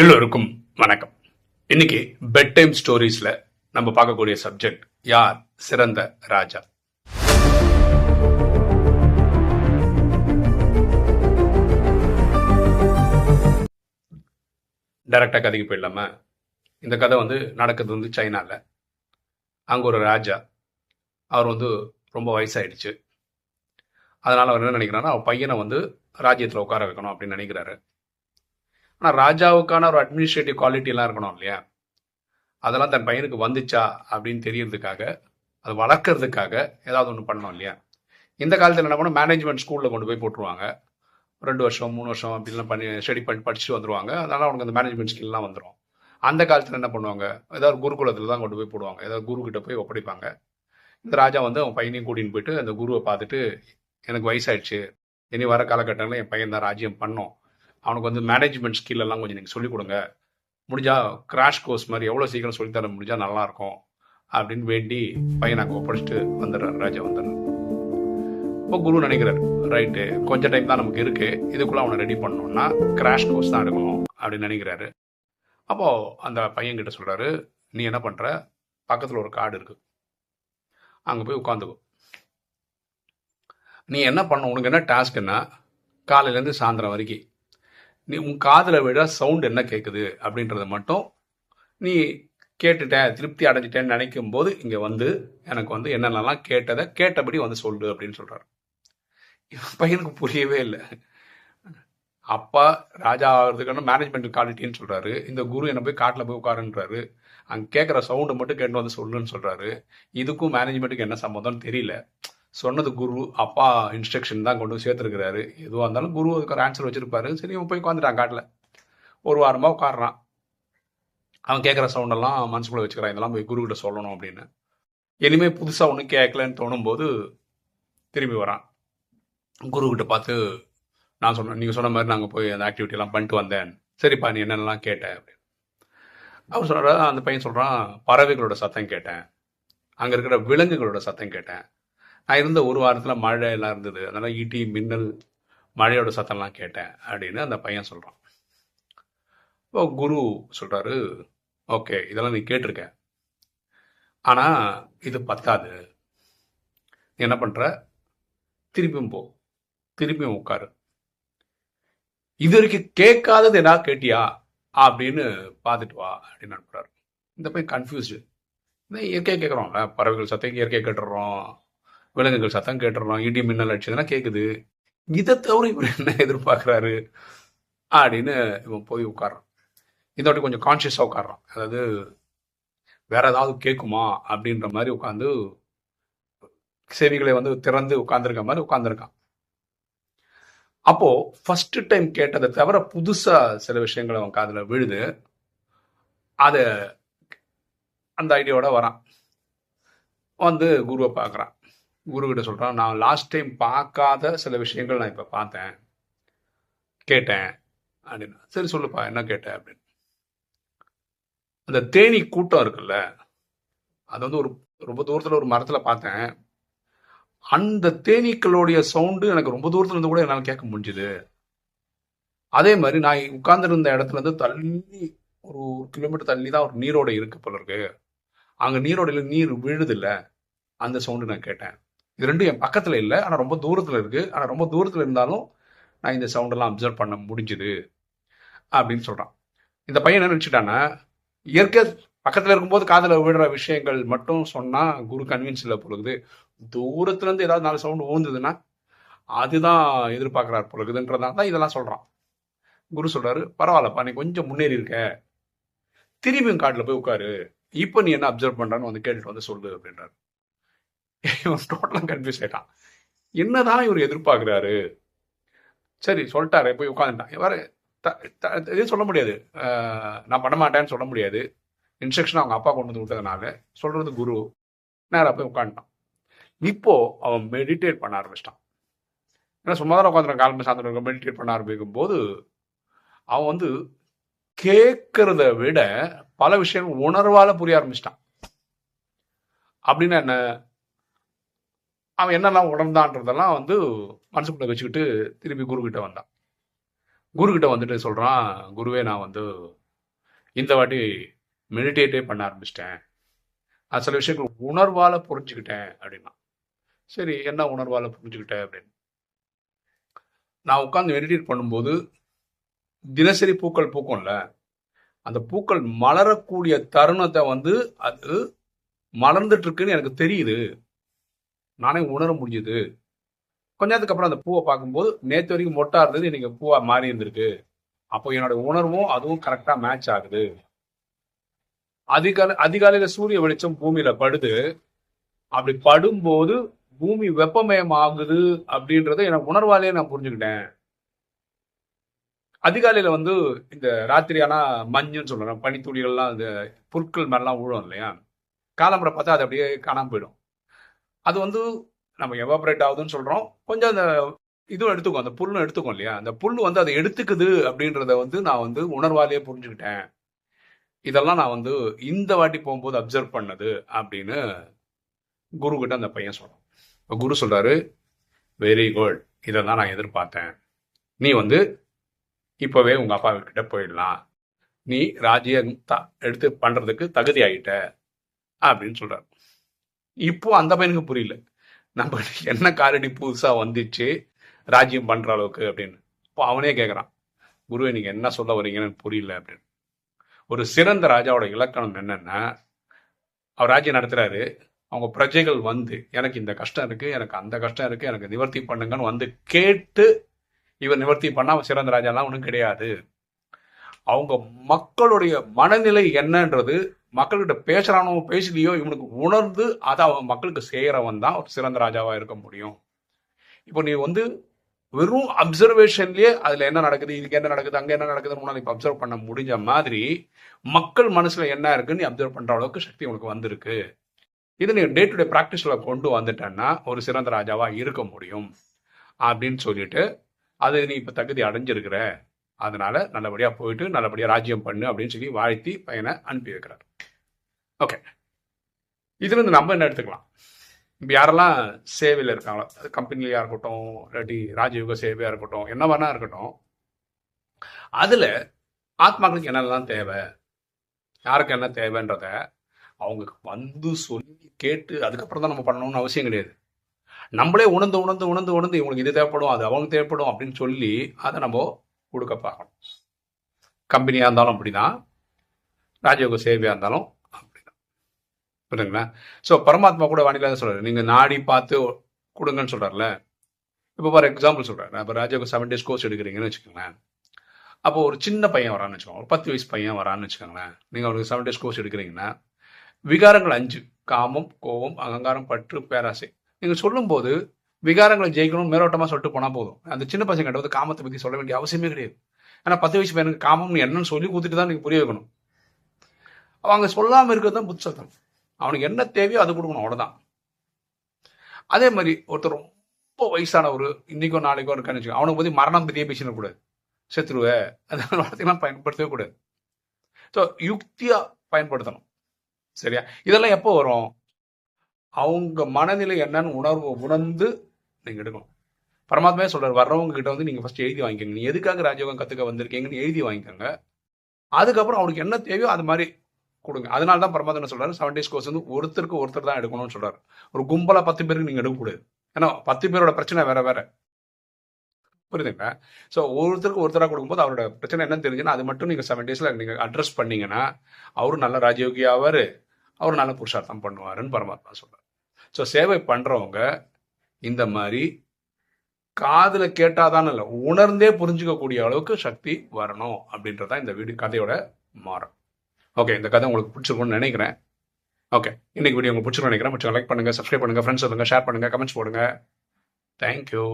எல்லோருக்கும் வணக்கம். இன்னைக்கு பெட் டைம் ஸ்டோரிஸ்ல நம்ம பார்க்கக்கூடிய சப்ஜெக்ட் யார்? சிறந்த ராஜா. டைரக்டா கதைக்கு போயிடலாமா? இந்த கதை வந்து நடக்கிறது வந்து சைனால. அங்க ஒரு ராஜா அவர் வந்து ரொம்ப வயசாயிடுச்சு. அதனால அவர் என்ன நினைக்கிறாருன்னா அவர் பையனை வந்து ராஜ்யத்தில் உட்கார வைக்கணும் அப்படின்னு நினைக்கிறாரு. ஆனால் ராஜாவுக்கான ஒரு அட்மினிஸ்ட்ரேட்டிவ் குவாலிட்டிலாம் இருக்கணும் இல்லையா? அதெல்லாம் தன் பையனுக்கு வந்துச்சா அப்படின்னு தெரியறதுக்காக அது வளர்க்கறதுக்காக ஏதாவது ஒன்று பண்ணோம் இல்லையா? இந்த காலத்தில் என்ன பண்ணணும்? மேனேஜ்மெண்ட் ஸ்கூலில் கொண்டு போய் போட்டுருவாங்க. ரெண்டு வருஷம் மூணு வருஷம் அப்படிலாம் பண்ணி ஸ்டடி பண்ணி படிச்சுட்டு வந்துருவாங்க. அதனால் அவனுக்கு அந்த மேனேஜ்மெண்ட் ஸ்கில்லாம் வந்துடும் அந்த காலத்தில் என்ன பண்ணுவாங்க? ஏதாவது குருகுலத்தில் தான் கொண்டு போய் போடுவாங்க. ஏதாவது குரு கிட்ட போய் ஒப்படைப்பாங்க. இந்த ராஜா வந்து அவன் பையனையும் கூட்டின்னு போயிட்டு அந்த குருவை பார்த்துட்டு எனக்கு வயசாயிடுச்சு. இனி வர காலகட்டங்களில் என் பையன் தான் ராஜ்யம் பண்ணோம். அவனுக்கு வந்து மேனேஜ்மெண்ட் ஸ்கில் எல்லாம் கொஞ்சம் நீங்கள் சொல்லிக் கொடுங்க. முடிஞ்சால் கிராஷ் கோர்ஸ் மாதிரி எவ்வளோ சீக்கிரம் சொல்லித்தர முடிஞ்சால் நல்லாயிருக்கும் அப்படின்னு வேண்டி பையனை ஒப்படைச்சிட்டு வந்துடுறார் ராஜா வந்துடுறாரு இப்போ குரு நினைக்கிறார் ரைட்டு கொஞ்சம் டைம் தான் நமக்கு இருக்குது இதுக்குள்ளே அவனை ரெடி பண்ணணும்னா கிராஷ் கோர்ஸ் தான் எடுக்கணும் அப்படின்னு நினைக்கிறாரு. அப்போது அந்த பையன் கிட்ட நீ என்ன பண்ற? பக்கத்தில் ஒரு காடு இருக்குது அங்கே போய் உட்காந்துக்கோ நீ என்ன பண்ண? உனக்கு என்ன டாஸ்க்குன்னா காலையிலேருந்து சாயந்தரம் வரைக்கும் நீ உன் காதில் விட சவுண்ட் என்ன கேட்குது அப்படின்றத மட்டும் நீ கேட்டுட்டேன் திருப்தி அடைஞ்சிட்டேன்னு நினைக்கும் போது இங்கே வந்து எனக்கு வந்து என்னென்னலாம் கேட்டதை கேட்டபடி வந்து சொல்லு அப்படின்னு சொல்கிறார் பையனுக்கு புரியவே இல்லை. அப்பா ராஜா ஆகிறதுக்கான மேனேஜ்மெண்ட் குவாலிட்டின்னு சொல்கிறாரு இந்த குரு என்னை போய் காட்டில் போய் உட்காருன்றாரு. அங்கே கேட்குற சவுண்டு மட்டும் கேட்டு வந்து சொல்லுன்னு சொல்கிறாரு இதுக்கும் மேனேஜ்மெண்ட்டுக்கு என்ன சம்மந்தம்னு தெரியல. சொன்னது குரு அப்பா இன்ஸ்ட்ரக்ஷன் தான் கொண்டு சேர்த்துருக்கிறாரு. எதுவாக இருந்தாலும் குரு அதுக்கு ஒரு ஆன்சர் வச்சிருப்பாரு. சரி இவன் போய் உட்காந்துட்டான் காட்டில். ஒரு வாரமாக உட்காடுறான் அவன் கேட்குற சவுண்டெல்லாம் மனசுக்குள்ளே வச்சுக்கிறான். இதெல்லாம் போய் குருக்கிட்ட சொல்லணும் அப்படின்னு. இனிமேல் புதுசாக ஒன்றும் கேட்கலன்னு தோணும்போது திரும்பி வரான். குரு பார்த்து நான் சொன்னேன் நீங்கள் சொன்ன மாதிரி நாங்கள் போய் அந்த ஆக்டிவிட்டியெல்லாம் பண்ணிட்டு வந்தேன். சரிப்பா நீ என்னென்னலாம் கேட்டேன் அப்படின்னு. அவர் சொல்கிறா அந்த பையன் சொல்கிறான் பறவைகளோட சத்தம் கேட்டேன். அங்கே இருக்கிற விலங்குகளோட சத்தம் கேட்டேன். நான் இருந்த ஒரு வாரத்தில் மழை எல்லாம் இருந்தது. அதனால் ஈட்டி மின்னல் மழையோட சத்தம்லாம் கேட்டேன் அப்படின்னு அந்த பையன் சொல்கிறான் இப்போ குரு சொல்கிறாரு ஓகே இதெல்லாம் நீ கேட்டிருக்க. ஆனால் இது பத்தாது. நீ என்ன பண்ணுற திருப்பியும் போ. திருப்பியும் உட்காரு. இது வரைக்கும் கேட்காதது என்ன கேட்டியா? அப்படின்னு பார்த்துட்டு வா அப்படின்னு அனுப்புறாரு. இந்த பையன் கன்ஃபியூஸ்டு இயற்கையாக கேட்குறோம்ல பறவைகள் சத்தம் இயற்கையாக கேட்டுடுறோம். விலங்குகள் சத்தம் கேட்டுறோம் இடி மின்னல் அடிச்சதுன்னா கேட்குது இதை தவிர இவர் என்ன எதிர்பார்க்குறாரு அப்படின்னு இவன் போய் உட்காரான் இதோட கொஞ்சம் கான்சியஸாக உட்காடுறான் அதாவது வேற ஏதாவது கேட்குமா அப்படின்ற மாதிரி உட்காந்து செவிகளை வந்து திறந்து உட்காந்துருக்க மாதிரி உட்காந்துருக்கான் அப்போ ஃபர்ஸ்ட் டைம் கேட்டதை தவிர புதுசா சில விஷயங்கள் அவன் காதில் விழுது. அதை அந்த ஐடியாவோட வரான். வந்து குருவை பார்க்குறான். குரு சொல்கிறான் நான் லாஸ்ட் டைம் பார்க்காத சில விஷயங்கள் நான் இப்போ பார்த்தேன். கேட்டேன். அப்படின்னு. சரி சொல்லுப்பா என்ன கேட்டேன் அப்படின்னு. அந்த தேனி கூட்டம் இருக்குல்ல அது வந்து ஒரு ரொம்ப தூரத்தில் ஒரு மரத்தில் பார்த்தேன். அந்த தேனீக்களுடைய சவுண்டு எனக்கு ரொம்ப தூரத்துல இருந்து கூட என்னால் கேட்க முடிஞ்சுது. அதே மாதிரி நான் உட்கார்ந்துருந்த இடத்துல இருந்து தள்ளி ஒரு கிலோமீட்டர் தள்ளி தான் ஒரு நீரோடை இருக்கு போல இருக்கு. அங்கே நீரோடையில் நீர் விழுதுல்ல அந்த சவுண்டு நான் கேட்டேன். இது ரெண்டும் என் பக்கத்தில் இல்லை. ஆனால் ரொம்ப தூரத்தில் இருக்குது ஆனால் ரொம்ப தூரத்தில் இருந்தாலும் நான் இந்த சவுண்டெல்லாம் அப்சர்வ் பண்ண முடிஞ்சுது அப்படின்னு சொல்கிறான் இந்த பையன் என்ன நினச்சிட்டான்னா இயற்கை பக்கத்தில் இருக்கும்போது காதில் விடுற விஷயங்கள் மட்டும் சொன்னால் குரு கன்வின்ஸ் இல்லை பொழுது தூரத்துலேருந்து ஏதாவது நாலு சவுண்டு ஊந்துதுன்னா அதுதான் எதிர்பார்க்குறார் பொழுதுன்றதான் தான் இதெல்லாம் சொல்கிறான் குரு சொல்கிறாரு பரவாயில்லப்பா நீ கொஞ்சம் முன்னேறி இருக்க. திரும்பியும் காட்டில் போய் உட்காரு. இப்போ நீ என்ன அப்சர்வ் பண்ணுறான்னு வந்து கேட்டுட்டு வந்து சொல்லு அப்படின்றாரு. இவன் டோட்டலாக கன்ஃபியூஸ் ஆயிட்டான். என்னதான் இவர் எதிர்பார்க்குறாரு? சரி சொல்லிட்டாரு போய் உட்காந்துட்டான் இவர் எதுவும் சொல்ல முடியாது. நான் பண்ண மாட்டேன்னு சொல்ல முடியாது. இன்ஸ்ட்ரக்ஷன் அவங்க அப்பா கொண்டு வந்து விட்டதுனால சொல்றது குரு. நேராக போய் உட்காந்துட்டான் இப்போ அவன் மெடிடேட் பண்ண ஆரம்பிச்சிட்டான். ஏன்னா சும்மா தான் உட்காந்துருக்கான் காலமே சாயந்தரம் மெடிடேட் பண்ண ஆரம்பிக்கும் போது அவன் வந்து கேட்கறத விட பல விஷயங்கள் உணர்வால புரிய ஆரம்பிச்சிட்டான். அப்படின்னா என்ன? அவன் என்னெல்லாம் உணர்ந்தான்றதெல்லாம் வந்து மனசுக்குள்ள வச்சுக்கிட்டு திரும்பி குரு வந்தான். குரு வந்துட்டு சொல்கிறான் குருவே நான் வந்து இந்த வாட்டி மெடிடேட்டே பண்ண ஆரம்பிச்சிட்டேன். அது சில விஷயங்கள் உணர்வால் புரிஞ்சுக்கிட்டேன் அப்படின்னா சரி என்ன உணர்வால் புரிஞ்சுக்கிட்டேன் அப்படின்னு. நான் உட்காந்து மெடிடேட் பண்ணும்போது தினசரி பூக்கள் பூக்கும்ல அந்த பூக்கள் மலரக்கூடிய தருணத்தை வந்து அது மலர்ந்துட்டு இருக்குன்னு எனக்கு தெரியுது. நானே உணர முடிஞ்சுது. கொஞ்ச நேரத்துக்கு அப்புறம் அந்த பூவை பார்க்கும்போது நேற்று வரைக்கும் மொட்டா இருந்தது இன்னைக்கு பூவா மாறி இருந்திருக்கு. அப்போ என்னோட உணர்வும் அதுவும் கரெக்டா மேட்ச் ஆகுது. அதிகாலை அதிகாலையில சூரிய வெளிச்சம் பூமியில படுது. அப்படி படும்போது பூமி வெப்பமயம் ஆகுது அப்படின்றத எனக்கு உணர்வாலேயே நான் புரிஞ்சுக்கிட்டேன். அதிகாலையில வந்து இந்த ராத்திரி ஆனா மஞ்சுன்னு சொல்றேன் பனித்துளிகள்லாம் இந்த புற்கள் மாதிரிலாம் விழும் இல்லையா? காலம்பரை பார்த்தா அது அப்படியே காணாமல் போயிடும். அது வந்து நம்ம எவாபரேட் ஆகுதுன்னு சொல்கிறோம் கொஞ்சம் அந்த இதுவும் எடுத்துக்கும் அந்த புல்லும் எடுத்துக்கும் இல்லையா? அந்த புல் வந்து அதை எடுத்துக்குது அப்படின்றத வந்து நான் வந்து உணர்வாலேயே புரிஞ்சுக்கிட்டேன். இதெல்லாம் நான் வந்து இந்த வாட்டி போகும்போது அப்சர்வ் பண்ணது அப்படின்னு குரு கிட்ட அந்த பையன் சொல்கிறான் இப்போ குரு சொல்கிறாரு வெரி குட் இதை தான் நான் எதிர்பார்த்தேன். நீ வந்து இப்போவே உங்கள் அப்பா கிட்ட போயிடலாம். நீ ராஜ்யம் த- எடுத்து பண்ணுறதுக்கு தகுதி ஆகிட்ட அப்படின்னு சொல்கிறார் இப்போ அந்த பையனுக்கு புரியல. நம்ம என்ன காரடி புதுசாக வந்துச்சு ராஜ்யம் பண்ணுற அளவுக்கு அப்படின்னு. இப்போ அவனே கேட்குறான் குருவே நீங்கள் என்ன சொல்ல வரீங்கன்னு புரியல அப்படின்னு. ஒரு சிறந்த ராஜாவோட இலக்கணம் என்னென்னா அவர் ராஜ்யம் நடத்துகிறாரு அவங்க பிரஜைகள் வந்து எனக்கு இந்த கஷ்டம் இருக்குது எனக்கு அந்த கஷ்டம் இருக்குது எனக்கு நிவர்த்தி பண்ணுங்கன்னு வந்து கேட்டு இவர் நிவர்த்தி பண்ணால் சிறந்த ராஜாலாம் ஒன்றும் கிடையாது. அவங்க மக்களுடைய மனநிலை என்னன்றது மக்கள்கிட்ட பேசுறானோ பேசலையோ இவனுக்கு உணர்ந்து அதை அவன் மக்களுக்கு செய்கிறவன் தான் ஒரு சிறந்த ராஜாவாக இருக்க முடியும். இப்போ நீ வந்து வெறும் அப்சர்வேஷன்லயே அதுல என்ன நடக்குது இதுக்கு என்ன நடக்குது அங்க என்ன நடக்குதுன்னு உன்னால இப்ப அப்சர்வ் பண்ண முடிஞ்ச மாதிரி மக்கள் மனசுல என்ன இருக்குன்னு நீ அப்சர்வ் பண்ற அளவுக்கு சக்தி உனக்கு வந்திருக்கு. இது நீ டே டு டே ப்ராக்டிஸ்ல கொண்டு வந்துட்டேன்னா ஒரு சிறந்த ராஜாவா இருக்க முடியும். அப்படின்னு சொல்லிட்டு அது நீ இப்ப தகுதி அடைஞ்சிருக்கிற. அதனால நல்லபடியா போயிட்டு நல்லபடியா ராஜ்யம் பண்ணு அப்படின்னு சொல்லி வாழ்த்தி பையனை அனுப்பி வைக்கிறார். ஓகே இதுலேருந்து நம்ம என்ன எடுத்துக்கலாம்? இப்போ யாரெல்லாம் சேவையில் இருக்காங்களோ அது கம்பெனிலையா இருக்கட்டும் இல்லாட்டி ராஜயோக சேவையாக இருக்கட்டும் என்ன வேணா இருக்கட்டும் அதில் ஆத்மாக்களுக்கு என்னெல்லாம் தேவை? யாருக்கு என்ன தேவைன்றத அவங்க வந்து சொல்லி கேட்டு அதுக்கப்புறம் தான் நம்ம பண்ணணும்னு அவசியம் கிடையாது. நம்மளே உணர்ந்து உணர்ந்து உணர்ந்து உணர்ந்து இவங்களுக்கு இது தேவைப்படும் அது அவங்களுக்கு தேவைப்படும் அப்படின்னு சொல்லி அதை நம்ம கொடுக்க பார்க்கணும். கம்பெனியாக இருந்தாலும் அப்படிதான் ராஜயோக சேவையாக இருந்தாலும் புரியுதுங்களா? ஸோ பரமாத்மா கூட வானிலை சொல்கிறார் நீங்கள் நாடி பார்த்து கொடுங்கன்னு சொல்கிறார்ல இப்போ ஃபார் எக்ஸாம்பிள் சொல்கிறேன் இப்போ ராஜாவுக்கு செவன் டேஸ் கோர்ஸ் எடுக்கிறீங்கன்னு வச்சுக்கோங்களேன். அப்போ ஒரு சின்ன பையன் வரான்னு வச்சுக்கோங்க. ஒரு பத்து வயசு பையன் வரான்னு வச்சுக்கோங்களேன். நீங்கள் அவனுக்கு செவன் டேஸ் கோர்ஸ் எடுக்கிறீங்கன்னா விகாரங்கள் அஞ்சு. காமம் கோபம் அகங்காரம் பற்று பேராசை. நீங்கள் சொல்லும்போது விகாரங்களை ஜெயிக்கணும் மேலோட்டமாக சொல்லிட்டு போனால் போதும். அந்த சின்ன பசங்க வந்து காமத்தை பற்றி சொல்ல வேண்டிய அவசியமே கிடையாது. ஏன்னா பத்து வயசு பையனுக்கு காமம்னு என்னன்னு சொல்லி கொடுத்துட்டு தான் நீங்கள் புரிய வைக்கணும். அவங்க சொல்லாமல் இருக்கிறது தான் புத்தகம் அவனுக்கு என்ன தேவையோ அது கொடுக்கணும் அவ்வளோதான் அதே மாதிரி ஒருத்தர் ரொம்ப வயசானவர் இன்னைக்கோ நாளைக்கோ இருக்கான்னு வச்சுக்கோங்க அவனுக்கு பற்றி மரணம் பற்றியே பேசிடக்கூடாது செத்துருவ அந்த வார்த்தையெல்லாம் பயன்படுத்தவே கூடாது. ஸோ யுக்தியாக பயன்படுத்தணும். சரியா? இதெல்லாம் எப்போ வரும்? அவங்க மனநிலை என்னன்னு உணர்வு உணர்ந்து நீங்கள் எடுக்கணும். பரமாத்மாவே சொல்கிறார் வர்றவங்க கிட்ட வந்து நீங்கள் ஃபஸ்ட்டு எழுதி வாங்கிக்கோங்க. நீ எதுக்காக ராஜயோகம் கற்றுக்க வந்திருக்கீங்கன்னு எழுதி வாங்கிக்கோங்க. அதுக்கப்புறம் அவனுக்கு என்ன தேவையோ அது மாதிரி கொடுங்க. அதனால தான் பரமாத்மா என்ன சொல்றாரு? செவன் டேஸ் கோர்ஸ் வந்து ஒருத்தருக்கு ஒருத்தர் தான் எடுக்கணும்னு சொல்றாரு. ஒரு கும்பலா பத்து பேருக்கு நீங்க எடுக்கக்கூடாது. ஏன்னா பத்து பேரோட பிரச்சனை வேற வேற. புரியுதுங்க ஸோ ஒருத்தருக்கு ஒருத்தராக கொடுக்கும்போது அவரோட பிரச்சனை என்னன்னு தெரிஞ்சுன்னா அது மட்டும் நீங்கள் செவன் டேஸில் நீங்கள் அட்ரஸ் பண்ணீங்கன்னா அவரும் நல்ல ராஜயோகி ஆவார். அவர் நல்ல புருஷார்த்தம் பண்ணுவாருன்னு பரமாத்மா சொல்கிறார் ஸோ சேவை பண்ணுறவங்க இந்த மாதிரி காதில் கேட்டாதான் இல்லை உணர்ந்தே புரிஞ்சுக்கக்கூடிய அளவுக்கு சக்தி வரணும் அப்படின்றதான் இந்த வீடு கதையோட மாறும். ஓகே இந்த கதை உங்களுக்கு பிடிச்சிருக்கும்னு நினைக்கிறேன். ஓகே இன்னைக்கு வீடியோ உங்களுக்கு பிடிச்சிருக்கும்னு நினைக்கிறேன். லைக் பண்ணுங்கள் சப்ஸ்கிரைப் பண்ணுங்க ஃப்ரெண்ட்ஸ் சொல்லுங்கள் ஷேர் பண்ணுங்கள் கமெண்ட்ஸ் போடுங்க. தேங்க்யூ